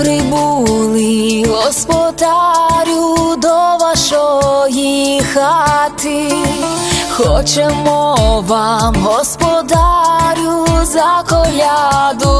прибули, господарю до вашої хати, хочемо вам, господарю, за коляду.